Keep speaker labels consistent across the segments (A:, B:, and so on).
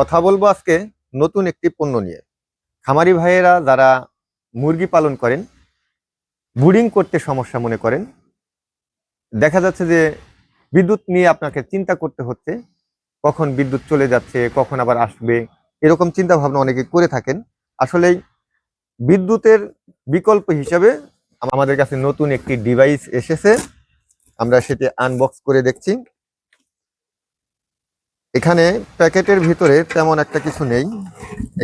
A: কথা বলব আজকে নতুন একটি পণ্য নিয়ে। খামারি ভাইয়েরা যারা মুরগি পালন করেন বুডিং করতে সমস্যা মনে করেন, দেখা যাচ্ছে যে বিদ্যুৎ নিয়ে আপনাকে চিন্তা করতে হচ্ছে, কখন বিদ্যুৎ চলে যাচ্ছে, কখন আবার আসবে, এরকম চিন্তা ভাবনা অনেকে করে থাকেন। আসলেই বিদ্যুতের বিকল্প হিসাবে আমাদের কাছে নতুন একটি ডিভাইস এসেছে, আমরা সেটি আনবক্স করে দেখছি। এখানে প্যাকেটের ভিতরে তেমন একটা কিছু নেই।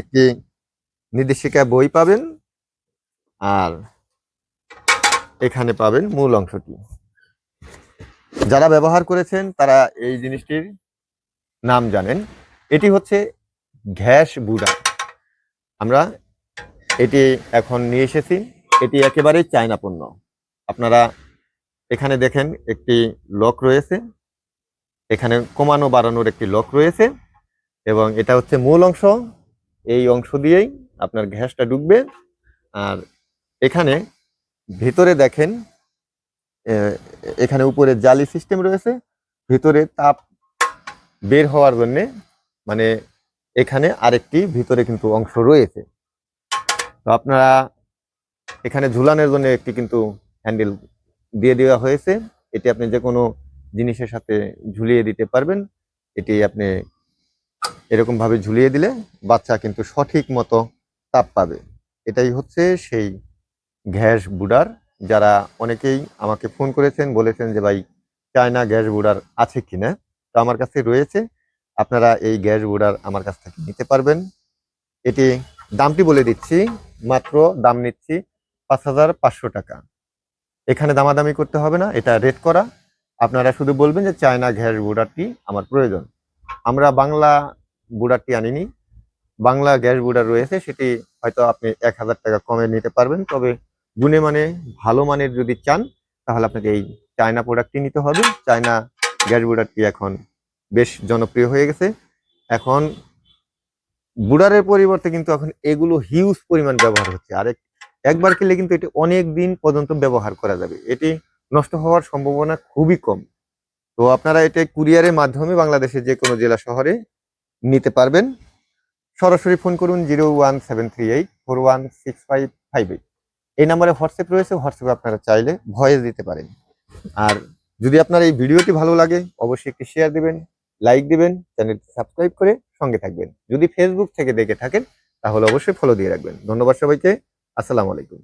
A: একটি নির্দেশিকা বই পাবেন আর এখানে পাবেন মূল অংশটি। যারা ব্যবহার করেছেন তারা এই জিনিসটির নাম জানেন। এটি হচ্ছে গ্যাস বুড়া আমরা এটি এখন নিয়ে এসেছি। এটি একেবারেই চায়না পণ্য আপনারা এখানে দেখেন একটি লক রয়েছে। এখানে কমানো বাড়ানোর একটি লক রয়েছে এবং এটা হচ্ছে মূল অংশ। এই অংশ দিয়েই আপনার গ্যাসটা ঢুকবে। আর এখানে ভিতরে দেখেন এখানে উপরে জালি সিস্টেম রয়েছে। ভিতরে তাপ বের হওয়ার জন্যে মানে এখানে আরেকটি ভিতরে কিন্তু অংশ রয়েছে। তো আপনারা এখানে ঝুলানোর জন্য একটি কিন্তু হ্যান্ডেল দিয়ে দেওয়া হয়েছে। এটি আপনি যে কোনো জিনিসের সাথে ঝুলিয়ে দিতে পারবেন। এটি আপনি এরকম ভাবে ঝুলিয়ে দিলে বাচ্চা কিন্তু সঠিক মতো তাপ পাবে। এটাই হচ্ছে সেই গ্যাস বুডার। যারা অনেকেই আমাকে ফোন করেছেন, বলেছেন যে, ভাই, চায়না গ্যাস বুডার আছে কি না? তো আমার কাছে রয়েছে। আপনারা এই গ্যাস বুডার আমার কাছ থেকে নিতে পারবেন। এটি দামটি বলে দিচ্ছি, মাত্র দাম নিচ্ছি পাঁচ হাজার পাঁচশো টাকা। এখানে দামাদামি করতে হবে না, এটা রেট করা। আপনারা শুধু বলবেন যে চায়না গ্যাস বুডারটি আমার প্রয়োজন। আমরা বাংলা বুডারটি আনিনি। বাংলা গ্যাস বুডার রয়েছে, সেটি হয়তো আপনি এক হাজার টাকা কমে নিতে পারবেন। তবে গুণে মানে ভালো মানের যদি চান, তাহলে আপনাকে এই চায়না প্রোডাক্টটি নিতে হবে। চায়না গ্যাস বুডারটি এখন বেশ জনপ্রিয় হয়ে গেছে। এখন বুডারের পরিবর্তে কিন্তু এখন এগুলো হিউজ পরিমাণ ব্যবহার হচ্ছে। আর এক- একবার কিনলে কিন্তু এটি অনেক দিন পর্যন্ত ব্যবহার করা যাবে। এটি নষ্ট হওয়ার সম্ভাবনা খুবই কম। তো আপনারা এটা কুরিয়ারের মাধ্যমে বাংলাদেশের যে কোনো জেলা শহরে নিতে পারবেন। সরাসরি ফোন করুন zero one seven three eight four one six five five eight. এই নাম্বারে হোয়াটসঅ্যাপ রয়েছে, হোয়াটসঅ্যাপে আপনারা চাইলে ভয়েস দিতে পারেন। আর যদি আপনার এই ভিডিওটি ভালো লাগে, অবশ্যই একটি শেয়ার দিবেন লাইক দিবেন, চ্যানেলটি সাবস্ক্রাইব করে সঙ্গে থাকবেন। যদি ফেসবুক থেকে দেখে থাকেন, তাহলে অবশ্যই ফলো দিয়ে রাখবেন। ধন্যবাদ সবাইকে। আসসালামু আলাইকুম।